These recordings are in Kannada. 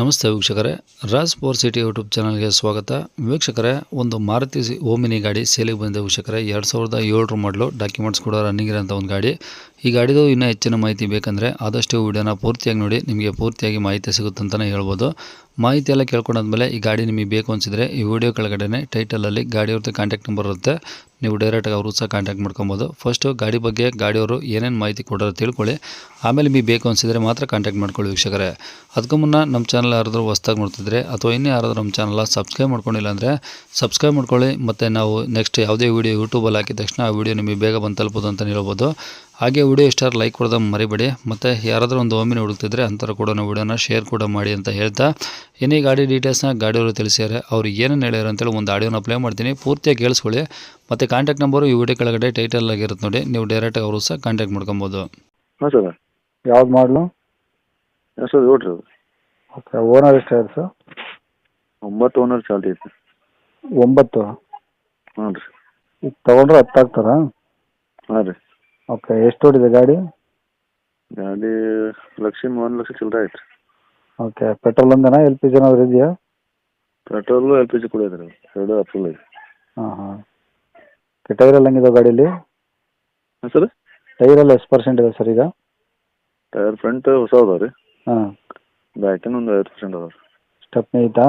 ನಮಸ್ತೆ ವೀಕ್ಷಕರೇ. ರಾಜ್ ಫೋರ್ ಸಿಟಿ ಯೂಟ್ಯೂಬ್ ಚಾನಲ್ಗೆ ಸ್ವಾಗತ. ವೀಕ್ಷಕರೇ, ಒಂದು ಮಾರುತಿ ಓಮಿನಿ ಗಾಡಿ ಸೇಲಿಗೆ ಬಂದಿದೆ ವೀಕ್ಷಕರೇ. ಎರಡು ಸಾವಿರದ ಏಳರ ಮಾಡಲು ಡಾಕ್ಯುಮೆಂಟ್ಸ್ ಕೂಡ ರನ್ನಿಂಗ್ ಇರೋಂಥ ಒಂದು ಗಾಡಿ. ಈ ಗಾಡಿದು ಇನ್ನೂ ಹೆಚ್ಚಿನ ಮಾಹಿತಿ ಬೇಕಂದರೆ ಆದಷ್ಟು ವಿಡಿಯೋನ ಪೂರ್ತಿಯಾಗಿ ನೋಡಿ, ನಿಮಗೆ ಪೂರ್ತಿಯಾಗಿ ಮಾಹಿತಿ ಸಿಗುತ್ತೆ ಅಂತಲೇ ಹೇಳ್ಬೋದು. ಮಾಹಿತಿ ಎಲ್ಲ ಕೇಳ್ಕೊಂಡಾದ್ಮೇಲೆ ಈ ಗಾಡಿ ನಿಮಗೆ ಬೇಕು ಅನಿಸಿದರೆ ಈ ವಿಡಿಯೋ ಕೆಳಗಡೆ ಟೈಟಲಲ್ಲಿ ಗಾಡಿಯವ್ರದ್ದು ಕಾಂಟ್ಯಾಕ್ಟ್ ನಂಬರ್ ಇರುತ್ತೆ. ನೀವು ಡೈರೆಕ್ಟಾಗಿ ಅವರು ಸಹ ಕಾಂಟ್ಯಾಕ್ಟ್ ಮಾಡ್ಕೊಬೋದು. ಫಸ್ಟು ಗಾಡಿ ಬಗ್ಗೆ ಗಾಡಿಯವರು ಏನೇನು ಮಾಹಿತಿ ಕೊಡೋರು ತಿಳ್ಕೊಳ್ಳಿ. ಆಮೇಲೆ ನಿಮಗೆ ಬೇಕು ಅನಿಸಿದರೆ ಮಾತ್ರ ಕಾಂಟ್ಯಾಕ್ಟ್ ಮಾಡ್ಕೊಳ್ಳಿ ವೀಕ್ಷಕರೇ. ಅದಕ್ಕೂ ಮುನ್ನ ನಮ್ಮ ಚಾನಲ್ ಯಾರಾದರೂ ಹೊಸ್ದಾಗಿ ನೋಡ್ತಿದ್ರೆ ಅಥವಾ ಇನ್ನೂ ಯಾರಾದರೂ ನಮ್ಮ ಚಾನಲ್ ಸಬ್ಸ್ಕ್ರೈಬ್ ಮಾಡ್ಕೊಂಡಿಲ್ಲ ಅಂದರೆ ಸಬ್ಸ್ಕ್ರೈಬ್ ಮಾಡ್ಕೊಳ್ಳಿ. ಮತ್ತು ನಾವು ನೆಕ್ಸ್ಟ್ ಯಾವುದೇ ವೀಡಿಯೋ ಯೂಟ್ಯೂಬಲ್ಲಿ ಹಾಕಿದ ತಕ್ಷಣ ಆ ವೀಡಿಯೋ ನಿಮಗೆ ಬೇಗ ಬಂದು ತಲುಪೋದು ಅಂತ ಹೇಳ್ಬೋದು. ಹಾಗೆ ವಿಡಿಯೋ ಇಷ್ಟ ಲೈಕ್ ಕೊಡೋದು ಮರಿಬೇಡಿ. ಮತ್ತು ಯಾರಾದರೂ ಒಂದು ಓಮಿನ ಹುಡುಕ್ತಿದ್ರೆ ಅಂಥವ್ರು ಕೂಡ ವಿಡಿಯೋನ ಶೇರ್ ಕೂಡ ಮಾಡಿ ಅಂತ ಹೇಳ್ತಾ. ಇನ್ನೀ ಗಾಡಿ ಡೀಟೇಲ್ಸ್ನ ಗಾಡಿಯವರು ತಿಳಿಸಿದ್ದಾರೆ. ಅವ್ರು ಏನೇನು ಹೇಳ್ಯಾರ ಅಂತೇಳಿ ಒಂದು ಆಡಿಯೋನ ಪ್ಲೇ ಮಾಡ್ತೀನಿ. ಪೂರ್ತಿಯಾಗಿ ಕೇಳಿಸ್ಕೊಳ್ಳಿ. ಮತ್ತು ಕಾಂಟ್ಯಾಕ್ಟ್ ನಂಬರು ಈ ವಿಡಿಯೋ ಕೆಳಗಡೆ ಟೈಟಲ್ ಆಗಿರುತ್ತೆ ನೋಡಿ. ನೀವು ಡೈರೆಕ್ಟಾಗಿ ಅವರು ಸಹ ಕಾಂಟ್ಯಾಕ್ಟ್ ಮಾಡ್ಕೊಬೋದು. ಹಾಂ ಸರ್. ಯಾವ್ದು ಮಾಡಲು ಸರ್ ಓಕೆ ಓನರ್ ಎಷ್ಟಾಗಿದೆ ಸರ್? ಒಂಬತ್ತು ಓನರ್ ಚಾಲ್ತಿ ಐತೆ. ಒಂಬತ್ತು? ಹ್ಞೂ ರೀ. ಈಗ ತೊಗೊಂಡ್ರೆ ಹತ್ತು ಆಗ್ತದಾ ಹಾಂ ರೀ. ಓಕೆ ಎಷ್ಟು ಓಡಿದೆ ಗಾಡಿ? ಗಾಡಿ ಲಕ್ಷ ಒಂದು ಲಕ್ಷ ಚಿಲ್ಲರೆ ಐತೆ ಓಕೆ ಪೆಟ್ರೋಲ್ ಒಂದೇನಾ ಎಲ್ ಪಿ ಜಿ ಏನಾದ್ರು ಇದೆಯಾ? ಪೆಟ್ರೋಲು ಎಲ್ ಪಿ ಜಿ ಕೂಡ ರೀ ಎರಡು ಅಪ್ರೂವಲ್ ಇದೆ ಹಾಂ ಹಾಂ. ಟೈರ್ ಎಲ್ಲ ಹೆಂಗಿದೆ ಗಾಡೀಲಿ? ಹಾಂ ಸರ್? ಟೈರ್ ಎಲ್ಲ ಎಷ್ಟು ಪರ್ಸೆಂಟ್ ಇದೆ ಸರ್ ಈಗ? ಟೈರ್ ಫ್ರಂಟ್ ಹೊಸ ಅದಾವೆ ರೀ. ಹಾಂ. ಬ್ಯಾಕಿನ ಒಂದು ಐವತ್ತು ಪರ್ಸೆಂಟ್ ಅದಾವೆ ರೀ. ಸ್ಟೆಪ್ನಿ ಐತಾ?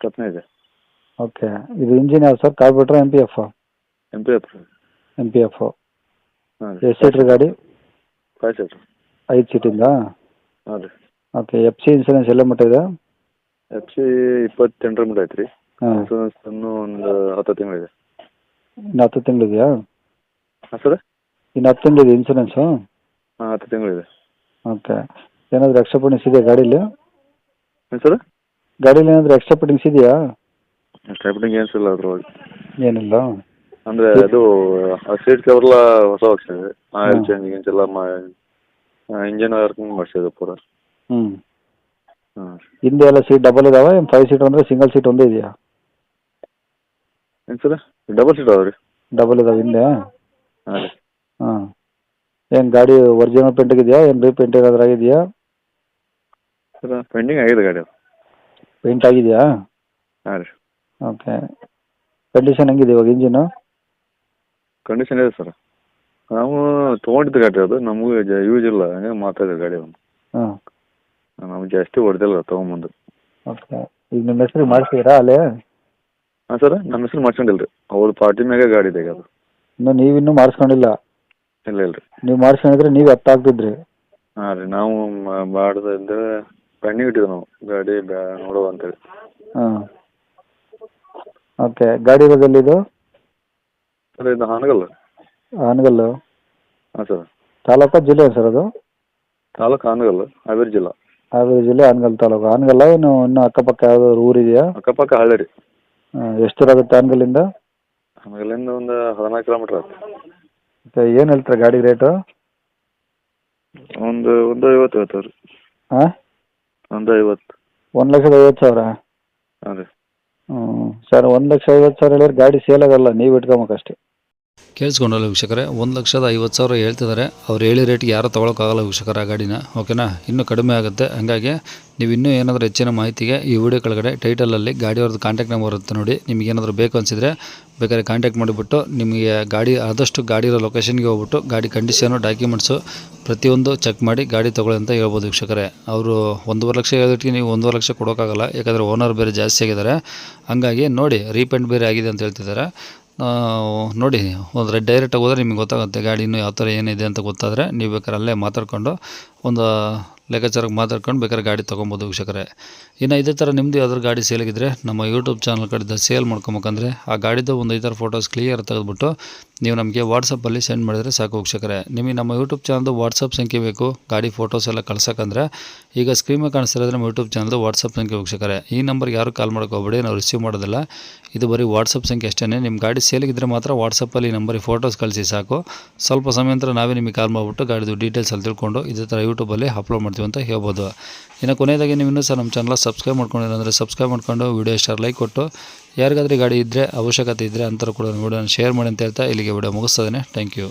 ಸ್ಟೆಪ್ನೇ ಇದೆ. ಓಕೆ ಇದು ಇಂಜಿನ್ ಯಾವ್ದು sir? Carburettor M P F M P F M P F ಹಾಂ ಎಷ್ಟು ಸೀಟ್ರ್ ಗಾಡಿ? Five seater. ಐದು ಸೀಟಿಂದ ಹಾಂ ರೀ. ಓಕೆ ಎಫ್ ಸಿ ಇನ್ಸೂರೆನ್ಸ್ ಎಲ್ಲ ಮಟ್ಟ ಇದೆ? ಎಫ್ ಸಿ ಇಪ್ಪತ್ತೆಂಟರ ಮಟ್ಟ ಐತ್ರಿ. ರೀ ಹಾಂ. ಇನ್ಸೂರೆನ್ಸ್ ಇನ್ನೂ ಒಂದು ಹತ್ತು ತಿಂಗಳಿದೆ. ಇನ್ನು ಹತ್ತು ತಿಂಗಳಿದೆಯಾ? ಹಾಂ ಸರ್. ಇನ್ನು ಹತ್ತು ತಿಂಗಳಿದೆ ಇನ್ಸೂರೆನ್ಸು ಹಾಂ ಹತ್ತು ತಿಂಗಳಿದೆ. ಓಕೆ. ಏನಾದರೂ ಎಕ್ಸ್ಟ್ರಾ ಪಟ್ಟಿಂಗ್ಸ್ ಇದೆಯಾ ಗಾಡೀಲಿ? ಏನು ಸರ್? ಗಾಡೀಲಿ ಏನಾದರೂ ಎಕ್ಸ್ಟ್ರಾ ಫಿಟ್ಟಿಂಗ್ಸ್ ಇದೆಯಾ? ಸ್ಟೆಪ್ನಿಂಗ್ ಏನು ಇಲ್ಲ ಅದ್ರೊಳಗೆ. ಏನಿಲ್ಲ. ಅಂದ್ರೆ ಅದು ಸೀಟ್ ಕವರ್ಲ ಹೊಸ ಹಾಕ್ಸಿದೆ ಆಯಿಲ್. ಚೇಂಜ್ ಗಿಂಚ್ ಎಲ್ಲ ಇಂಜಿನ್ ವರ್ಕಿಂಗ್ ಮಾಡಿಸಿದೆ ಪೂರ. ಹ್ಞೂ ಹಾಂ. ಹಿಂದೆ ಎಲ್ಲ ಸೀಟ್ ಡಬಲ್ ಇದಾವೆ? ಏನು ಫೈವ್ ಸೀಟ್ ಅಂದರೆ ಸಿಂಗಲ್ ಸೀಟ್ ಒಂದೇ ಇದೆಯಾ? ಏನು ಸರ್? ಡಬಲ್ ಸೀಟ್ ಅದಾವೆ ರೀ ಡಬಲ್ ಇದಾವೆ ಹಿಂದೆ? ಹಾಂ ರೀ. ಹಾಂ. ಏನು ಗಾಡಿ ಒರಿಜಿನಲ್ ಪೇಂಟ್ ಆಗಿದೆಯಾ? ಏನು ರೀಪೇಂಟ್ ಏನಾದ್ರೂ ಆಗಿದೆಯಾ? ಸರ್ ಪೆಂಡಿಂಗ್ ಆಗಿದೆ ಗಾಡಿ ಪೇಂಟ್ ಆಗಿದೆಯಾ? ಹಾಂ ರೀ. ಓಕೆ ಕಂಡೀಷನ್ ಹೆಂಗಿದೆ ಇವಾಗ ಇಂಜಿನು ಕಂಡೀಷನ್ ಇದೆ ಸರ್ ನಾವು ತೊಗೊಂಡಿದ್ದು ಗಾಡಿ ಅದು ನಮಗೂ ಯೂಸ್ ಇಲ್ಲ ಹಂಗೆ ಮಾತಾಡಿದ್ರು ಗಾಡಿ ಒಂದು ಹಾಂ. ನಮ್ಗೆ ಜಾಸ್ತಿ ಹೊಡೆದಿಲ್ಲ ತೊಗೊಂಬಂದು. ಓಕೆ. ಈಗ ನಿಮ್ಮ ಹೆಸ್ರಿಗೆ ಮಾಡಿಸಿದ್ರಾ ಅಲ್ಲೇ? ಹಾಂ ಸರ್ ನಮ್ಮ ಹೆಸರು ಮಾಡ್ಕೊಂಡಿಲ್ಲ ರೀ ಅವ್ರ ಪಾರ್ಟಿ ಮ್ಯಾಗೆ ಗಾಡಿ ಇದೆ ಈಗ ಅದು. ಇನ್ನು ನೀವಿನ್ನೂ ಮಾಡಿಸ್ಕೊಂಡಿಲ್ಲ? ಇಲ್ಲ ಇಲ್ಲ ರೀ. ನೀವು ಮಾಡಿಸ್ಕೊಂಡಿದ್ರೆ ನೀವು ಹತ್ತಾಗ್ತಿದ್ರಿ ಹಾಂ ರೀ ನಾವು ಮಾಡಿದ್ರೆ ಪೆಂಡಿಂಗ್ ಇಟ್ಟಿದ್ವಿ ನಾವು. ಗಾಡಿ ಬ್ಯಾ ನೋಡುವ ಅಂತೇಳಿ. ಹಾಂ. ಓಕೆ. ಗಾಡಿ ಇರೋದೆಲ್ಲಿದು ಸರ್ ಇದು ಹಾನಗಲ್ ಹಾನಗಲ್ಲು ಹಾಂ ಸರ್. ತಾಲೂಕಾ ಜಿಲ್ಲೆ ಸರ್ ಅದು? ತಾಲೂಕು ಹಾನಗಲ್ ಹಾವೇರಿ ಜಿಲ್ಲಾ. ಹಾವೇರಿ ಜಿಲ್ಲೆ ಹಾನಗಲ್ ತಾಲೂಕು. ಹಾನಗಲ್ಲ ಏನು ಇನ್ನು ಅಕ್ಕಪಕ್ಕ ಯಾವ್ದಾದ್ರು ಊರಿದೆಯಾ? ಅಕ್ಕಪಕ್ಕ ಹಳ್ಳಿ ರೀ. ಎಷ್ಟು ದೂರ ಆಗುತ್ತೆ ಹಾನಗಲ್ಲಿಂದ ಹಾನಗಲ್ಲಿಂದ ಒಂದು ಹದಿನಾಲ್ಕು ಕಿಲೋಮೀಟ್ರ್ ಆಯ್ತು ಮತ್ತೆ ಏನು ಹೇಳ್ತಾರೆ ಗಾಡಿ ರೇಟು? ಒಂದು ಒಂದು ಐವತ್ತು ಹೇಳ್ತಾರೆ ರೀ. ಹಾಂ? ಒಂದು ಐವತ್ತು. ಒಂದು ಲಕ್ಷದ ಐವತ್ತು ಸಾವಿರ? ಹಾಂ ರೀ. ಹ್ಞೂ ಸರ್ ಒಂದು ಲಕ್ಷ ಐವತ್ತು ಸಾವಿರ ಹೇಳಿದ್ರೆ ಗಾಡಿ ಸೇಲ್ ಆಗಲ್ಲ ನೀವು ಇಟ್ಕೊಬೇಕಷ್ಟೇ. ಕೇಳಿಸ್ಕೊಂಡಲ್ಲ ವೀಕ್ಷಕರೇ, ಒಂದು ಲಕ್ಷದ ಐವತ್ತು ಸಾವಿರ ಹೇಳ್ತಿದ್ದಾರೆ. ಅವ್ರು ಹೇಳಿ ರೇಟ್ಗೆ ಯಾರು ತೊಗೊಳಕ್ಕಾಗಲ್ಲ ವೀಕ್ಷಕರ ಆ ಗಾಡಿನ, ಓಕೆನಾ? ಇನ್ನೂ ಕಡಿಮೆ ಆಗುತ್ತೆ. ಹಾಗಾಗಿ ನೀವು ಇನ್ನೂ ಏನಾದರೂ ಹೆಚ್ಚಿನ ಮಾಹಿತಿಗೆ ಈ ವಿಡಿಯೋ ಕೆಳಗಡೆ ಟೈಟಲಲ್ಲಿ ಗಾಡಿಯವ್ರದ್ದು ಕಾಂಟ್ಯಾಕ್ಟ್ ನಂಬರ್ ಇರುತ್ತೆ ನೋಡಿ. ನಿಮಗೆ ಏನಾದರೂ ಬೇಕು ಅನಿಸಿದರೆ ಬೇಕಾದ್ರೆ ಕಾಂಟ್ಯಾಕ್ಟ್ ಮಾಡಿಬಿಟ್ಟು, ನಿಮಗೆ ಗಾಡಿ ಆದಷ್ಟು ಗಾಡಿ ಇರೋ ಲೊಕೇಶನ್ಗೆ ಹೋಗ್ಬಿಟ್ಟು, ಗಾಡಿ ಕಂಡೀಷನು ಡಾಕ್ಯುಮೆಂಟ್ಸು ಪ್ರತಿಯೊಂದು ಚೆಕ್ ಮಾಡಿ ಗಾಡಿ ತೊಗೊಳ್ಳಿ ಅಂತ ಹೇಳ್ಬೋದು ವೀಕ್ಷಕರೇ. ಅವರು ಒಂದೂವರೆ ಲಕ್ಷ ಹೇಳಿದ್ರೆ ನೀವು ಒಂದೂವರೆ ಲಕ್ಷ ಕೊಡೋಕ್ಕಾಗಲ್ಲ. ಯಾಕಂದರೆ ಓನರ್ ಬೇರೆ ಜಾಸ್ತಿ ಆಗಿದ್ದಾರೆ. ಹಾಗಾಗಿ ನೋಡಿ ರೀಪೇಂಟ್ ಬೇರೆ ಆಗಿದೆ ಅಂತ ಹೇಳ್ತಿದ್ದಾರೆ. ನೋಡಿ ಒಂದು ಡೈರೆಕ್ಟಾಗಿ ಹೋದರೆ ನಿಮಗೆ ಗೊತ್ತಾಗುತ್ತೆ ಗಾಡಿ ಇನ್ನೂ ಯಾವ ಥರ ಏನಿದೆ ಅಂತ ಗೊತ್ತಾದರೆ ನೀವು ಬೇಕಾದ್ರೆ ಅಲ್ಲೇ ಮಾತಾಡ್ಕೊಂಡು ಒಂದು ಲೆಕ್ಕಾಚಾರಕ್ಕೆ ಮಾತಾಡ್ಕೊಂಡು ಬೇಕಾದ್ರೆ ಗಾಡಿ ತೊಗೊಬೋದು ವೀಕ್ಷಕರೇ. ಇನ್ನು ಇದೇ ಥರ ನಿಮ್ಮದು ಯಾವ್ದಾದ್ರು ಗಾಡಿ ಸೇಲಾಗಿದ್ದರೆ ನಮ್ಮ ಯೂಟ್ಯೂಬ್ ಚಾನಲ್ ಕಡೆದ ಸೇಲ್ ಮಾಡ್ಕೊಬೇಕಂದ್ರೆ ಆ ಗಾಡಿದು ಒಂದು ಐದಾರು ಫೋಟೋಸ್ ಕ್ಲಿಯರ್ ತೆಗೆದುಬಿಟ್ಟು ನೀವು ನಮಗೆ ವಾಟ್ಸಪ್ಪಲ್ಲಿ ಸೆಂಡ್ ಮಾಡಿದರೆ ಸಾಕು ವೀಕ್ಷಕರೇ. ನಿಮಗೆ ನಮ್ಮ ಯೂಟ್ಯೂಬ್ ಚಾನಲ್ದು ವಾಟ್ಸಪ್ ಸಂಖ್ಯೆ ಬೇಕು. ಗಾಡಿ ಫೋಟೋಸ್ ಎಲ್ಲ ಕಳ್ಸೋಕ್ಕಂದ್ರೆ ಈಗ ಸ್ಕ್ರೀನ್ ಕಾಣಿಸ್ತಿರೋದ್ರೆ ನಮ್ಮ ಯೂಟ್ಯೂಬ್ ಚಾನಲ್ದು ವಾಟ್ಸಪ್ ಸಂಖ್ಯೆ ವೀಕ್ಷಕರೇ. ಈ ನಂಬರ್ಗೆ ಯಾರು ಕಾಲ್ ಮಾಡ್ಕೋಬೇಡಿ ನಾವು ರಿಸೀವ್ ಮಾಡೋದಿಲ್ಲ. ಇದು ಬರೀ ವಾಟ್ಸಪ್ ಸಂಖ್ಯೆ ಅಷ್ಟೇ ನಿಮ್ಮ ಗಾಡಿ ಸೇಲಿಗಿದ್ರೆ ಮಾತ್ರ ವಾಟ್ಸಪ್ಪಲ್ಲಿ ಈ ನಂಬರಿಗೆ ಫೋಟೋಸ್ ಕಳಿಸಿ ಸಾಕು. ಸ್ವಲ್ಪ ಸಮಯ ನಂತರ ನಾವೇ ನಿಮಗೆ ಕಾಲ್ ಮಾಡಿಬಿಟ್ಟು ಗಾಡಿದು ಡೀಟೇಲ್ಸ್ ಅಲ್ಲಿ ತಿಳ್ಕೊಂಡು ಇದೇ ಥರ ಯೂಟ್ಯೂಬಲ್ಲಿ ಅಪ್ಲೋಡ್ ಮಾಡ್ತೀವಿ ಅಂತ ಹೇಳ್ಬೋದು. ಇನ್ನು ಕೊನೆಯದಾಗಿ ನೀವು ಇನ್ನೂ ಸಹ ನಮ್ಮ ಚಾನಲ್ ಸಬ್ಸ್ಕ್ರೈಬ್ ಮಾಡ್ಕೊಂಡಿರಂದ್ರೆ ಸಬ್ಸ್ಕ್ರೈಬ್ ಮಾಡ್ಕೊಂಡು ವೀಡಿಯೋ ಇಷ್ಟ ಲೈಕ್ ಕೊಟ್ಟು, ಯಾರಿಗಾದ್ರೂ ಗಾಡಿ ಇದ್ದರೆ ಅವಶ್ಯಕತೆ ಇದ್ದರೆ ಅಂತರೂ ಕೂಡ ವಿಡಿಯೋನ ಶೇರ್ ಮಾಡಿ ಅಂತ ಹೇಳ್ತಾ ಇಲ್ಲಿಗೆ ವಿಡಿಯೋ ಮುಗಿಸ್ತದೆ ಥ್ಯಾಂಕ್ ಯು